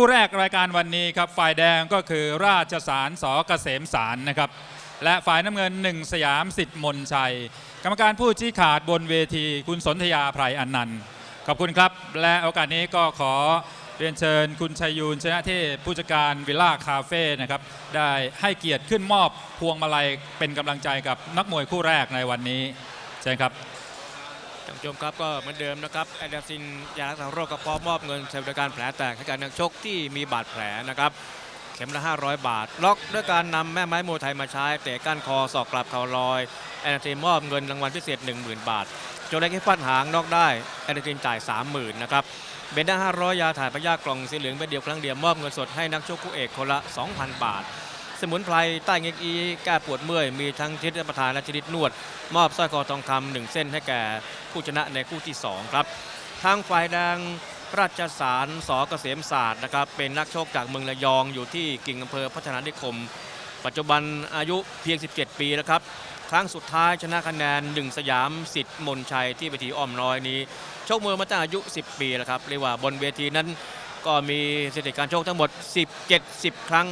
คู่แรกรายการวันนี้ครับฝ่ายแดงก็คือราชสารสอเกษมสารนะครับ และฝ่ายน้ำเงินหนึ่งสยามสิทธิ์มนชัย กรรมการผู้ชี้ขาดบนเวทีคุณสนธยาไพรอนันต์ขอบคุณครับ และโอกาสนี้ก็ขอเรียนเชิญคุณชัยยูนชนะเทพผู้จัดการวิลล่าคาเฟ่นะครับได้ให้เกียรติขึ้นมอบพวงมาลัยเป็นกำลังใจกับนักมวยคู่แรกในวันนี้เชิญครับ ท่านผู้ชมครับก็เหมือนเดิมนะครับแอดซินยารักษาโรคกระเพาะมอบเงินสำหรับการแผลแตกให้กับนักชกที่มีบาดแผลนะครับเข็มละ 500 บาท ล็อกด้วยการนำแม่ไม้มวยไทยมาใช้เตะก้านคอศอกกลับเข่าลอยแอดซินมอบเงินรางวัลพิเศษ 10,000 บาทโจเล็กให้ฟันหางนอกได้แอดซินจ่าย 30,000นะครับเบนด้า500 ยาถ่ายพยาธิกล่องสีเหลืองเป็นเดียวครั้งเดียวมอบเงินสดให้นักชกคู่เอกคนละ 2,000 บาท สมุนไพรใต้เง็กอีแก้ปวดเมื่อย มีทั้งชนิดรับประทานและชนิดนวด มอบสร้อยคอทองคำหนึ่งเส้นให้แก่ผู้ชนะในคู่ที่ 2 ครับ ทางฝ่ายแดงราชสารสอเกษมศาสตร์นะครับเป็นนักชกจากเมืองระยองอยู่ที่กิ่งอำเภอพัฒนานิคม ปัจจุบันอายุเพียง 17 ปีแล้วครับครั้งสุดท้ายชนะคะแนนหนึ่งสยามสิทธิ์มนชัยที่เวทีอ้อมน้อยนี้ชกมวยมาตั้งอายุ 10 ปีแล้วครับเรียกว่าบนเวทีนั้นก็มีสถิติการชกทั้งหมด 17 10 ครั้ง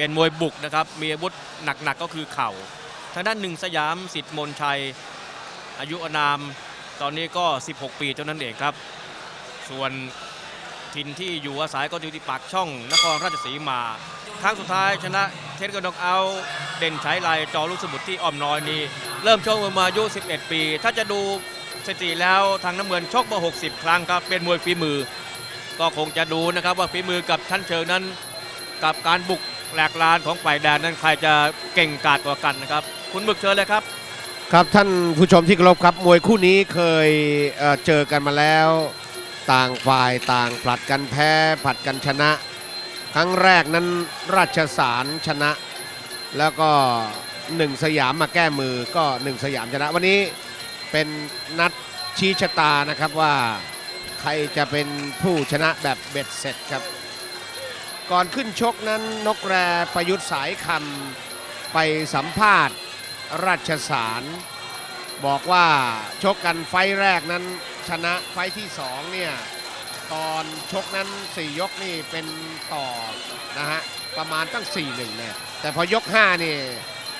เป็นมวยบุกนะครับ มีอาวุธหนักๆก็คือเข่า ทางด้านหนึ่งสยามสิทธิ์มนชัย อายุอนามตอนนี้ก็ 16 ปีเท่านั้นเองครับ ส่วนทินที่อยู่อาศัยก็อยู่ที่ปากช่องนครราชสีมา ครั้งสุดท้ายชนะเทนกระนอกเอา เด่นใช้ลายจอลูกสมุทรที่อ้อมน้อยนี้ เริ่มชกมาอายุ 11 ปี ถ้าจะดูสถิติแล้วทางน้ำเงินชกมา 60 ครั้งครับ เป็นมวยฝีมือ ก็คงจะดูนะครับว่าฝีมือกับชั้นเชิงนั้น กับการบุก หลกลานของฝ่ายแดนนั้นใครจะเก่งกาจกว่ากันนะครับ คุณบึกเชิญเลยครับ ครับท่านผู้ชมที่เคารพครับมวยคู่นี้เคยเอ่อเจอกันมาแล้ว ต่างฝ่ายต่างผลัดกันแพ้ผลัดกันชนะ ครั้งแรกนั้นราชสารชนะ แล้วก็หนึ่งสยามมาแก้มือก็หนึ่งสยามชนะ วันนี้เป็นนัดชี้ชะตานะครับว่า ใครจะเป็นผู้ชนะแบบเบ็ดเสร็จครับ ก่อนขึ้นชกนั้นนกแรประยุทธ์สายคำไปสัมภาษณ์ราชสารบอกว่าชกกันไฟแรกนั้นชนะไฟที่สองเนี่ยตอนชกนั้น 4 ยกนี่เป็นต่อนะฮะประมาณตั้ง 4 1เนี่ยแต่พอยก 5 นี่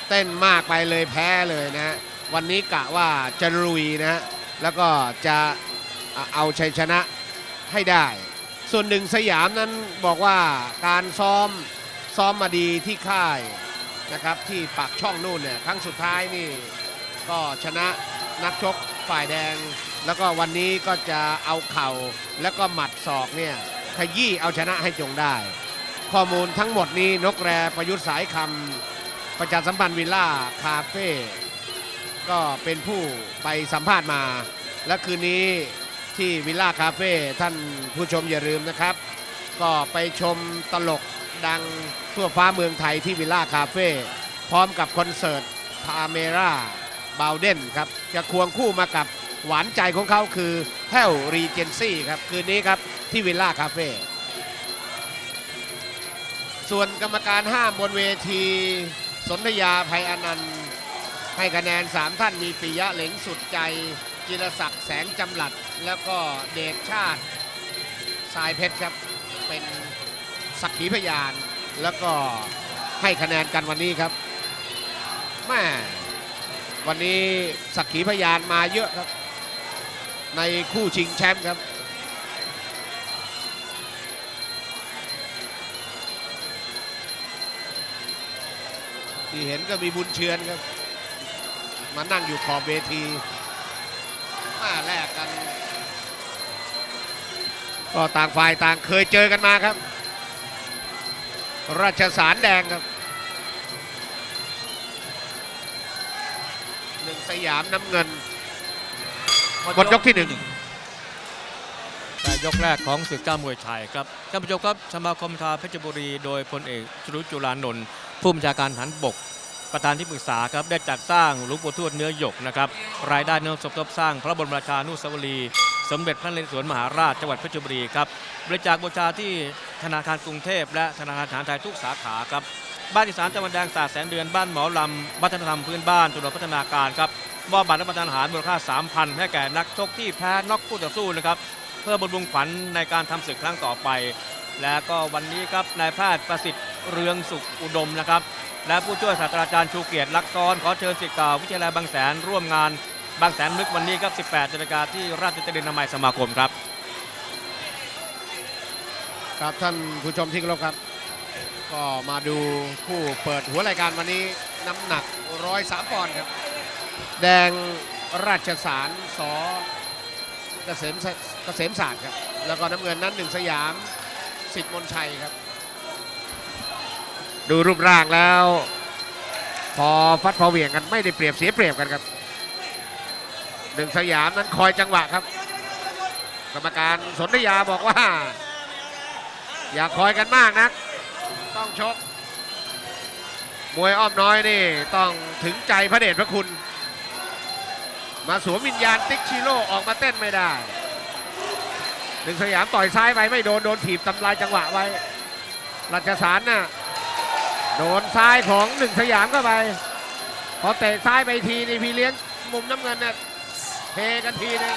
เต้นมากไปเลยแพ้เลยนะ วันนี้กะว่าจะลุยนะ แล้วก็จะเอาเอาชัยชนะให้ได้ ส่วนหนึ่งสยามนั้นบอกว่าการซ้อมซ้อมมาดีที่ค่ายนะครับที่ปากช่องนู่นเนี่ยครั้งสุดท้ายนี่ก็ชนะนักชกฝ่ายแดง แล้วก็วันนี้ก็จะเอาเข่าแล้วก็หมัดศอกเนี่ยขยี้เอาชนะให้จงได้ ข้อมูลทั้งหมดนี้นกแรประยุทธ์สายคำประชาสัมพันธ์วิลล่าคาเฟ่ก็เป็นผู้ไปสัมภาษณ์มา และคืนนี้ ที่วิลล่าคาเฟ่ท่านผู้ชมอย่าลืมนะครับ ก็ไปชมตลกดังทั่วฟ้าเมืองไทยที่วิลล่าคาเฟ่พร้อมกับคอนเสิร์ตพาเมราบาวเดนครับ จะควงคู่มากับหวานใจของเขาคือแฮลรีเจนซี่ครับ คืนนี้ครับ ที่วิลล่าคาเฟ่ส่วนกรรมการห้ามบนเวที สนธยาภัยอนันต์ ให้คะแนน 3 ท่านมีปิยะเหลงสุดใจ จิรศักดิ์แสงจำหลัด แล้วก็เดชชาติสายเพชรครับ เป็นสักขีพยาน แล้วก็ให้คะแนนกันวันนี้ครับแม่วันนี้สักขีพยานมาเยอะครับ ในคู่ชิงแชมป์ครับที่เห็นก็มีบุญเชือนครับ มานั่งอยู่ขอบเวที มาแลกกัน ก็ต่างฝ่ายต่างเคยเจอกันมาครับ ราชสารแดงครับหนึ่งสยามน้ำเงินหมดยกที่หนึ่งแต่ยกแรกของศึกเจ้ามวยไทยครับท่านผู้ชมครับสมาคมทาเพชรบุรี โดยพลเอกชรุจุลานนท์ผู้บัญชาการทหารบก ประธานที่ปรึกษาครับได้จัดสร้างหลวงปู่ทวดเนื้อหยกนะครับรายได้เนื้อสมทบสร้างพระบรมราชานุสาวรีย์สมเด็จพระนเรศวรมหาราชจังหวัดเพชรบุรีครับบริจาคบูชาที่ธนาคารกรุงเทพและธนาคารทหารไทยทุกสาขาครับบ้านที่สามจังหวัดแดงสาดแสงเดือนบ้านหมอลำวัฒนธรรมพื้นบ้านจุดพัฒนาการครับมอบบัตรรับประทานอาหารมูลค่า 3,000 ให้แก่นักชกที่แพ้น็อกคู่ต่อสู้นะครับเพื่อบำรุงขวัญในการทำศึกครั้งต่อไป แล้วก็วันนี้ครับนายแพทย์ประสิทธิ์เรืองสุขอุดมนะครับ และผู้ช่วยศาสตราจารย์ชูเกียรติลักษณ์ซ้อนขอเชิญศิษย์เก่าวิทยาลัยบางแสนร่วมงานบางแสนลึกวันนี้ครับ 18นาฬิกาที่ราชวิทยาลัยนามัยสมาคมครับ ครับท่านผู้ชมที่เคารพครับ ก็มาดูผู้เปิดหัวรายการวันนี้น้ำหนัก103ปอนด์ครับ แดงราชสารสอเกษมเกษมศาสตร์ครับ แล้วก็น้ำเงินนั้นหนึ่งสยามสิทธิ์มนชัยครับ ดูรูปร่างแล้ว พอฟัดพอเหวี่ยงกันไม่ได้เปรียบเสียเปรียบกันครับหนึ่งสยามนั้นคอยจังหวะครับ กรรมการสนธยาบอกว่า อย่าคอยกันมากนัก ต้องชก มวยอ้อมน้อยนี่ต้องถึงใจพระเดชพระคุณ มาสวมวิญญาณติ๊กชิโร่ออกมาเต้นไม่ได้หนึ่งสยามต่อยซ้ายไปไม่โดน โดนถีบทำลายจังหวะไว้รัชสารน่ะ โดนซ้ายของหนึ่งสยามเข้าไป พอเตะซ้ายไปทีนี่พี่เลี้ยงมุมน้ำเงินเนี่ยเทกันทีนึง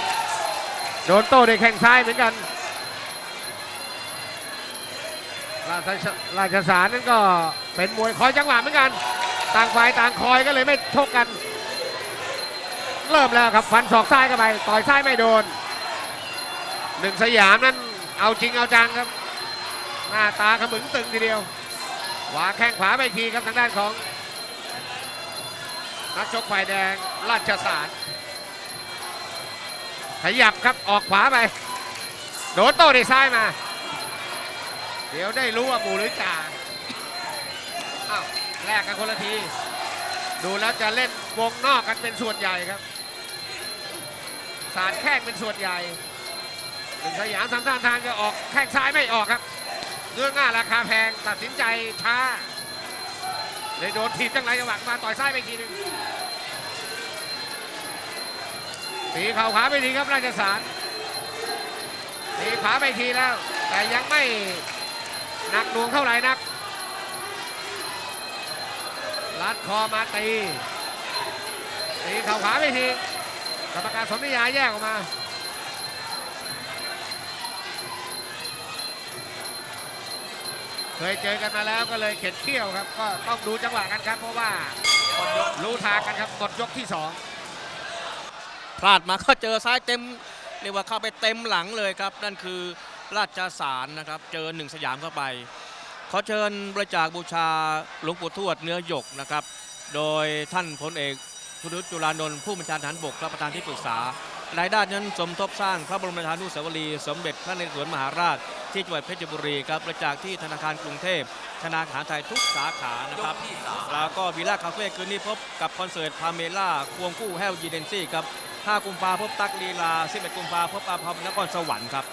โดนโต้ด้วยแข้งซ้ายเหมือนกัน ราชราชสารนั่นก็เป็นมวยคอยจังหวะเหมือนกัน ต่างฝ่ายต่างคอยก็เลยไม่ชกกัน เริ่มแล้วครับฟันศอกซ้ายเข้าไป ต่อยซ้ายไม่โดน หนึ่งสยามนั้นเอาจริงเอาจังครับ หน้าตาขมึงตึงทีเดียว วางแข้งขวาไปทีครับทางด้านของ นักชกฝ่ายแดงราชสารขยับครับออกขวาไป โดนโต้ด้วยซ้ายมา เดี๋ยวได้รู้ว่าหมูหรือจ่าอ้าวแลกกันคนละที ดูแล้วจะเล่นวงนอกกันเป็นส่วนใหญ่ครับ สาดแข้งเป็นส่วนใหญ่หนึ่งสยามทำท่าทางจะออกแข้งซ้ายไม่ออกครับ เรื่องง่าราคาแพงตัดสินใจช้าเลยโดนทีบจังไรจังหวะมาต่อยซ้ายไปทีนึงตีเข่าขาไปทีครับราชสารตีขาไปทีแล้ว แต่ยังไม่หนักหน่วงเท่าไหร่นักลัดคอมาตีตีเข่าขาไปทีกรรมการสมนิยาแยกออกมา ยเจอกันมาแล้วก็เลยเข็ดเขี้ยวครับ ก็ต้องดูจังหวะกันครับ เพราะว่ารู้ทางกันครับหมดยกที่สองพลาดมาก็เจอซ้ายเต็มเรียกว่าเข้าไปเต็มหลังเลยครับ นั่นคือราชสารนะครับ เจอหนึ่งสยามเข้าไปขอเชิญบริจาคบูชาหลวงปู่ทวดเนื้อหยกนะครับ โดยท่านพลเอกทุนุจุลานนท์ผู้บัญชาการทหารบกและประธานที่ปรึกษา รายได้นั้นสมทบสร้างพระบรมราชานุสาวรีย์สมเด็จพระนเรศวรมหาราช ที่จังหวัดเพชรบุรีครับบริจาคที่ธนาคารกรุงเทพธนาคารไทยทุกสาขานะครับแล้วก็วิลล่าคาเฟ่คืนนี้พบกับคอนเสิร์ตพาเมล่าควงคู่แฮลยีเดนซี่ครับ5กุมภาพบตักลีลา 11 กุมภาพบอาภพนครสวรรค์ครับ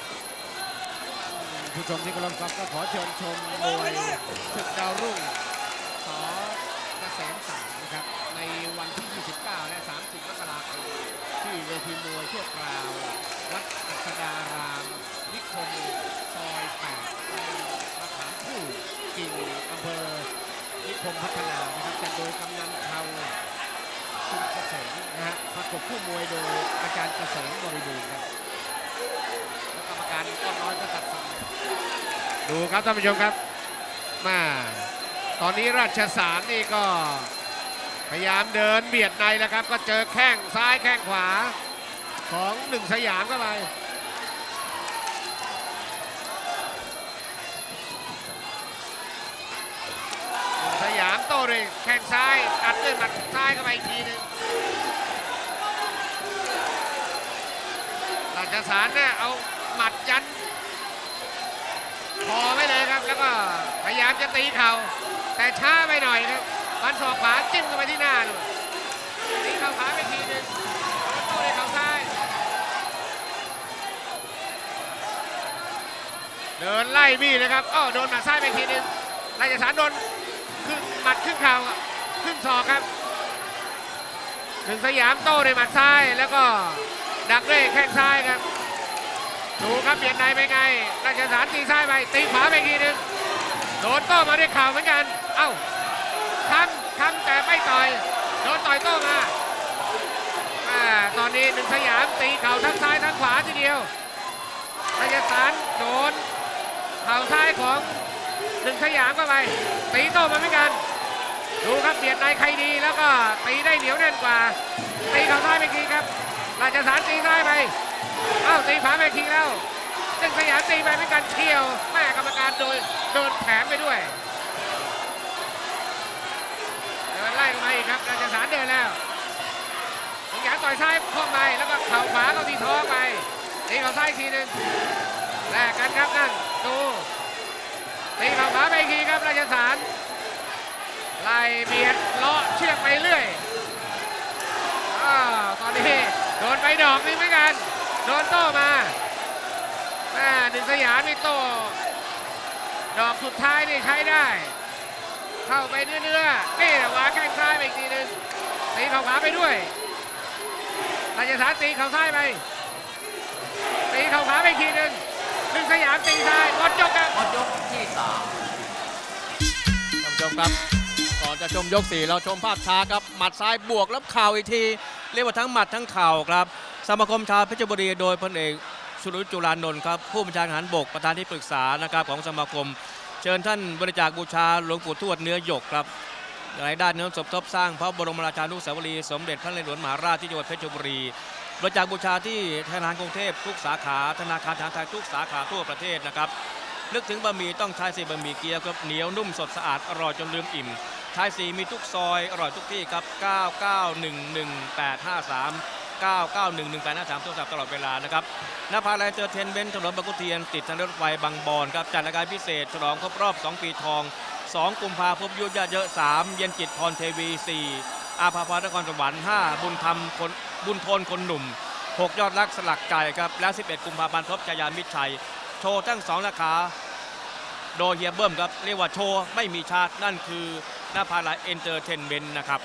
ผู้ชมที่เคารพครับก็ขอเชิญชมมวยศึกดาวรุ่ง เวทีมวยชั่วคราว วัดอัศดาราม นิคมซอย8ตำบลมะขามคู่กิ่งอำเภอนิคมพัฒนานะครับจัดโดยกำนันเทาคุณเกษมนะฮะประกบคู่มวยโดยอาจารย์เกษมบริบูรณ์ครับแล้วกรรมการก็น้อยก็ตัดสินดูครับท่านผู้ชมครับมาตอนนี้ราชสารนี่ก็ พยายามเดินเบียดในแล้วครับ ก็เจอแข้งซ้ายแข้งขวาของหนึ่งสยามเข้าไปสยามโต้ด้วยแข้งซ้ายอัดด้วยหมัดซ้ายเข้าไปอีกทีหนึงราชสารเนี่ยเอาหมัดยันพอไว้เลยครับแล้วก็พยายามจะตีเข่าแต่ช้าไปหน่อยครับ ฟันศอกขวาจิ้มเข้าไปที่หน้าดูตีเข่าขวาไปทีนึงโต้ด้วยเข่าซ้าย เดินไล่บี้เลยครับอ้อโดนหมัดซ้ายไปทีนึงราชสารโดนครึ่งหมัดครึ่งเข่าครึ่งศอกครับหนึ่งสยามโต้ด้วยหมัดซ้ายแล้วก็ดักด้วยแข้งซ้ายครับดูครับเบียดในไปไงราชสารตีซ้ายไปตีขวาไปทีนึงโดนโต้มาด้วยเข่าเหมือนกัน เอ้า ทำทำแต่ไม่ต่อย โดนต่อยโต้มาอ่าตอนนี้หนึ่งสยามตีเข่าทั้งซ้ายทั้งขวาทีเดียวราชสารโดนเข่าซ้ายของหนึ่งสยามเข้าไป ตีโต้มาเหมือนกัน ดูครับเบียดในใครดีแล้วก็ตีได้เหนียวแน่นกว่า ตีเข่าซ้ายไปทีครับ ราชสารตีซ้ายไปเอ้าตีขวาไปทีแล้วหนึ่งสยามตีไปเหมือนกันเที่ยวแม่กรรมการโดยโดนแถมไปด้วย เดินไล่ลงมาอีกครับราชสารเดินแล้วสยามต่อยซ้ายเข้าไปแล้วก็เข่าขวาเข้าที่ท้องไปตีเข่าซ้ายทีหนึ่งแลกกันครับนั่นดูตีเข่าขวาไปอีกทีครับราชสารไล่เบียดเลาะเชือกไปเรื่อยอาตอนนี้โดนไปดอกนึงเหมือนกันโดนโต้มาแม่หนึ่งสยามนี่โต้ดอกสุดท้ายนี่ใช้ได้ เข้าไปเนื้อๆนี่แหละวางแข้งซ้ายไปอีกทีหนึงตีเข่าขวาไปด้วยราชสารตีเข่าซ้ายไป ตีเข่าขวาไปอีกทีหนึงหนึ่งสยามตีซ้ายหมดยกครับหมดยกที่สามท่านผู้ชมครับก่อนจะชมยกสี่เราชมภาพช้าครับหมัดซ้ายบวกแล้วเข่าอีกที เรียกว่าทั้งหมัดทั้งเข่าครับสมาคมชาวเพชรบุรีโดยพลเอกสุรยุทธ์จุลานนท์ครับผู้บัญชาการทหารบกประธานที่ปรึกษานะครับของสมาคม เชิญท่านบริจาคบูชาหลวงปู่ทวดเนื้อหยกครับรายได้เนื้อสมทบสร้างพระบรมราชานุสาวรีย์สมเด็จพระนเรศวรมหาราชที่จังหวัดเพชรบุรีบริจาคบูชาที่ธนาคารกรุงเทพทุกสาขาธนาคารทางไทยทุกสาขาทั่วประเทศนะครับนึกถึงบะหมี่ต้องใช้สีบะหมี่เกี๊ยวครับเหนียวนุ่มสดสะอาดอร่อยจนลืมอิ่มชายสีมีทุกซอยอร่อยทุกที่ครับ 9911853 9911853โทรศัพท์ตลอดเวลานะครับนภาลัยเจอเทนเบนถนนบางขุเทียน ติดทางรถไฟบางบอนครับจัดรายการพิเศษฉลองครบรอบ 2 ปีทอง 2 กุมภาพบยุทธเยอะ 3 เย็นจิตพรเทวี 4 อาภาพรนครสวรรค์ 5 บุญธรรมคนบุญทนคนหนุ่ม 6 ยอดรักสลักใจครับและ 11 กุมภาพันธ์พบชายามิตรชัย โชว์ทั้งสองราคาโดยเฮียเบิ้มครับเรียกว่าโชว์ไม่มีชาตินั่นคือหน้าพาลาเอนเตอร์เทนเมนต์นะครับ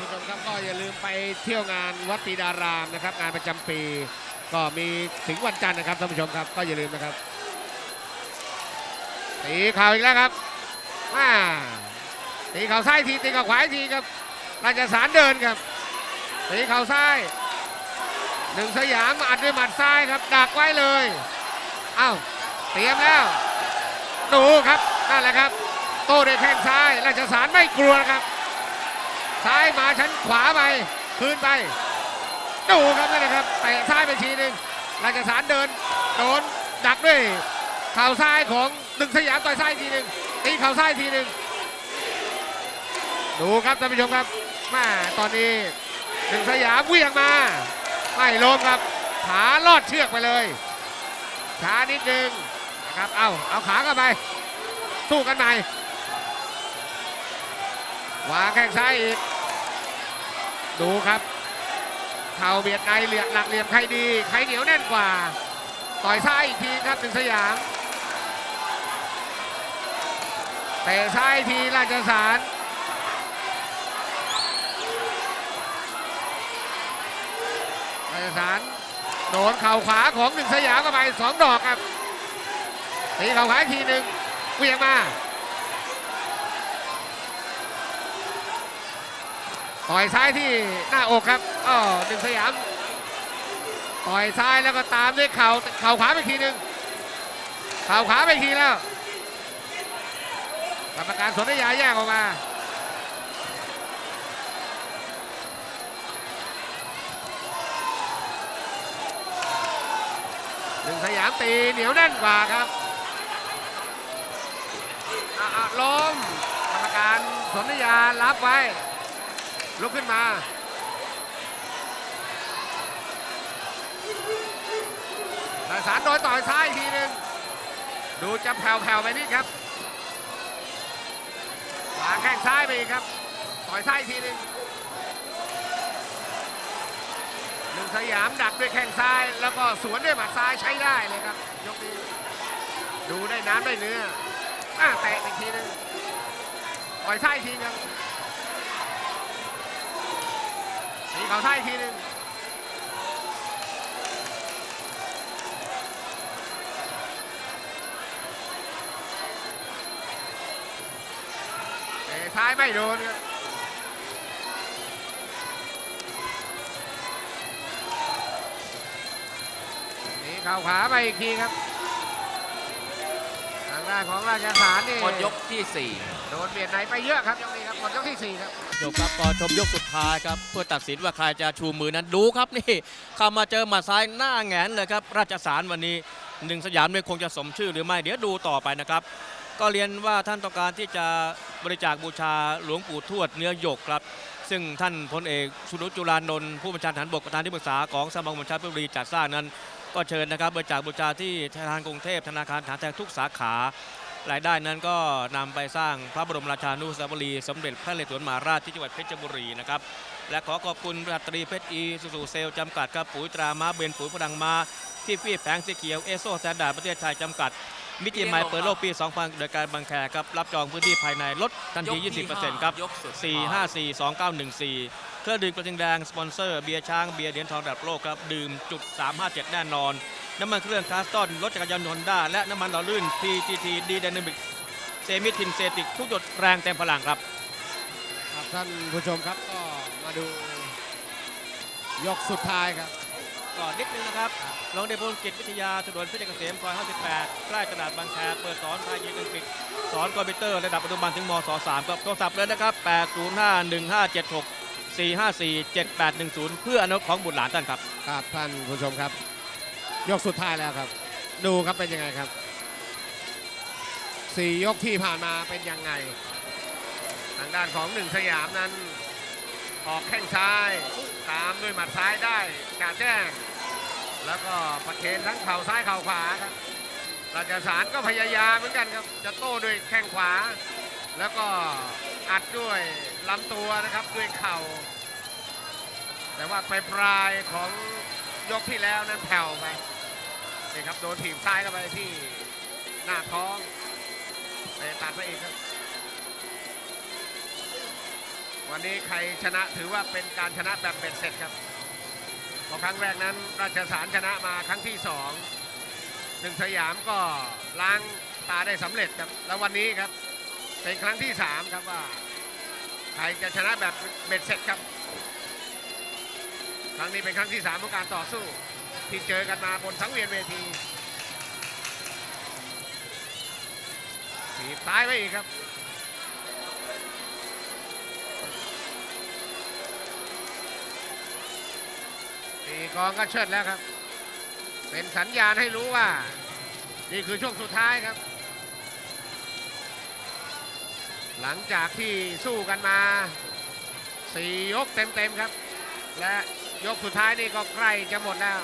ผู้ชมครับก็อย่าลืมไปเที่ยวงานวัดปีดารามนะครับ งานประจำปี ก็มีถึงวันจันทร์นะครับท่านผู้ชมครับก็อย่าลืมนะครับตีเข่าอีกแล้วครับมาตีเข่าซ้ายทีตีเข่าขวาทีครับราชสารเดินครับตีเข่าซ้ายหนึ่งสยามอัดด้วยหมัดซ้ายครับดักไว้เลยเอ้าเตรียมแล้วดูครับนั่นแหละครับ โต้ด้วยแข้งซ้ายราชสารไม่กลัวครับ ซ้ายมาชั้นขวาไปคืนไปดูครับนี่นะครับเตะซ้ายไปทีหนึ่งราชสารเดินโดนดักด้วยเข่าซ้ายของหนึ่งสยามต่อยซ้ายทีหนึ่งตีเข่าซ้ายทีหนึ่งดูครับท่านผู้ชมครับม่ตอนนี้หนึ่งสยามเวี่ยงมาไม่ลงครับขาลอดเชือกไปเลยช้านิดนึงนะครับเอาเอาขาเข้าไป สู้กันใหม่วางแข้งซ้ายอีก ดูครับเข่าเบียดในเหลี่ยมหลักเหลี่ยมใครดีใครเหนียวแน่นกว่า ต่อยซ้ายอีกทีครับหนึ่งสยามเตะซ้ายอีกทีราชสารราชสารโดนเข่าขวาของหนึ่งสยามเข้าไปสองดอกครับตีเข่าขวาทีหนึ่งเวียงมา ต่อยซ้ายที่หน้าอกครับอ๋อหนึ่งสยาม ต่อยซ้ายแล้วก็ตามด้วยเข่าเข่าขวาไปทีหนึ่งเข่าขวาไปทีแล้วกรรมการสนธยาแยกออกมาหนึ่งสยามตีเหนียวแน่นกว่าครับอะอะล้มกรรมการสนธยารับไว้ ลุกขึ้นมา แต่สารโดนต่อยซ้ายทีหนึง ดูจะแผ่วๆไปนิดครับวางแข้งซ้ายไปอีกครับ ต่อยซ้ายทีหนึงหนึ่งสยามดักด้วยแข้งซ้าย แล้วก็สวนด้วยหมัดซ้ายใช้ได้เลยครับยกนี้ดูได้น้ำได้เนื้ออะแตะอีกทีหนึงต่อยซ้ายอีกทีครับ ตี เขาซ้ายอีกทีหนึงเตะซ้ายไม่โดนครับตีเข่าขวาไปอีกทีครับ ด้านของราชสารนี่หมดยกที่ โดนเบียดไหนไปเยอะครับยกนี้ครับหมดยกที่สี่ครับจบครับก่อนชมยกสุดท้ายครับเพื่อตัดสินว่าใครจะชูมือนั้นดูครับนี่เข้ามาเจอหมัดซ้ายหน้าแหงนเลยครับราชสารวันนี้หนึ่งสยามเนี่ยคงจะสมชื่อหรือไม่เดี๋ยวดูต่อไปนะครับ ก็เรียนว่าท่านต้องการที่จะบริจาคบูชาหลวงปู่ทวดเนื้อหยกครับ ซึ่งท่านพลเอกชุนุจุลานนท์ผู้บัญชาการทหารบกประธานที่ปรึกษาของสมาคมบัญชาการบุรีจัดสร้างนั้น ก็เชิญนะครับบริจาคบูชาที่ธนาคารกรุงเทพธนาคารฐานแทนทุกสาขารายได้นั้นก็นำไปสร้างพระบรมราชานุสาวรีย์สมเด็จพระนเรศวรมหาราชที่จังหวัดเพชรบุรีนะครับและขอขอบคุณบริษัทตรีเพชรอีสุสุเซลจำกัดครับปุ๋ยตรามาเบนปุ๋ยพลังมาที่ฟีแผงสีเขียวเอโซแซนดาประเทศไทยจำกัดมิติใหม่เปิดโลกปี 2000 โดยการบางแคครับรับจองพื้นที่ภายในลดทันที 20%ครับยกสุดท้าย4542914 เครื่องดื่มกระทิงแดง สปอนเซอร์เบียร์ช้างเบียร์เหรียญทองระดับโลกครับ ดื่มจุด 357 แน่นอน น้ำมันเครื่องคาสตอนรถจักรยานยนต์ฮอนด้าและน้ำมันหล่อลื่น PTT ดีไดนามิกเซมิทินเซติกทุกหยดแรงเต็มพลังครับครับท่านผู้ชมครับก็มาดู ยกสุดท้ายครับ ก่อนนิดนึงนะครับโรงเรียนพลกิจวิทยาถนนเพชรเกษมซอย58 ใกล้ตลาดบางแคเปิดสอนภายในอังกฤษสอนคอมพิวเตอร์ระดับอนุบาลถึงมศ3ครับโทรศัพท์เลยนะครับ 805 454 7810 เพื่ออนาคของบุตรหลานท่านครับ ครับท่านผู้ชมครับ ยกสุดท้ายแล้วครับ ดูครับเป็นยังไงครับสี่ยกที่ผ่านมาเป็นยังไง ทางด้านของหนึ่งสยามนั้น ออกแข้งซ้าย ตามด้วยหมัดซ้ายได้กาแจ้ง แล้วก็ประเคนทั้งเข่าซ้ายเข่าขวาครับราชสารก็พยายามเหมือนกันครับ จะโต้ด้วยแข้งขวา แล้วก็ อัดด้วยลำตัวนะครับด้วยเข่า แต่ว่าปลายปลายของยกที่แล้วนั้นแผ่วไปนี่ครับโดนถีบซ้ายเข้าไปที่หน้าท้องไปตัดไปอีกครับ วันนี้ใครชนะถือว่าเป็นการชนะแบบเบ็ดเสร็จครับพราะครั้งแรกนั้นราชสารชนะมาครั้งที่สองหนึ่งสยามก็ล้างตาได้สำเร็จครับ แล้ววันนี้ครับ เป็นครั้งที่สามครับว่าใครจะชนะแบบเบ็ดเสร็จครับ ครั้งนี้เป็นครั้งที่สามของการต่อสู้ ที่เจอกันมาบนสังเวียนเวทีถีบซ้ายไปอีกครับตีกองก็เชิดแล้วครับ เป็นสัญญาณให้รู้ว่า นี่คือช่วงสุดท้ายครับ หลังจากที่สู้กันมาสี่ยกเต็มๆครับ และยกสุดท้ายนี่ก็ใกล้จะหมดแล้ว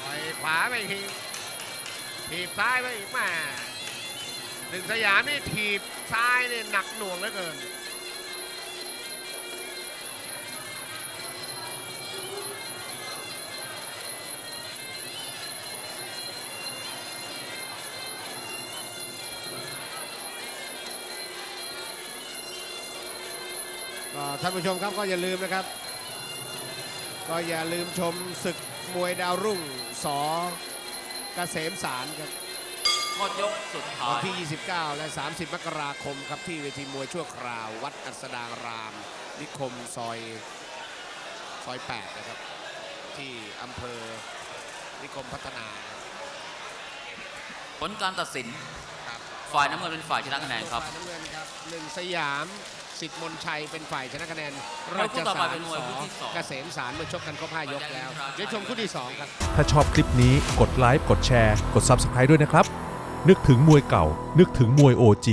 ปล่อยขวาไปทีถีบซ้ายไปอีกแม่หนึ่งสยามนี่ถีบซ้ายนี่หนักหน่วงเหลือเกิน ท่านผู้ชมครับก็อย่าลืมนะครับ ก็อย่าลืมชมศึกมวยดาวรุ่งสอเกษมสารครับหมดยกสุดท้าวันยที่ 29 และ 30 มกราคมครับที่เวทีมวยชั่วคราว วัดอัสดางราม นิคมซอยซอย 8 นะครับ ที่อำเภอนิคมพัฒนา ผลการตัดสินครับ ฝ่ายน้ำเงินเป็นฝ่ายชนะคะแนนครับฝ่ายน้ำเงินครับหนึ่งสยามสิทธิ์มนชัยเป็นฝ่ายชนะคะแนนมวยคู่ต่อไปเป็นมวยคู่ที่สองเกษมสารมาชกกันครบ5ยกแล้วเดี๋ยวชมคู่ที่2ครับ ถ้าชอบคลิปนี้กดไลค์กดแชร์ กด Subscribe ด้วยนะครับ นึกถึงมวยเก่า นึกถึงมวย OG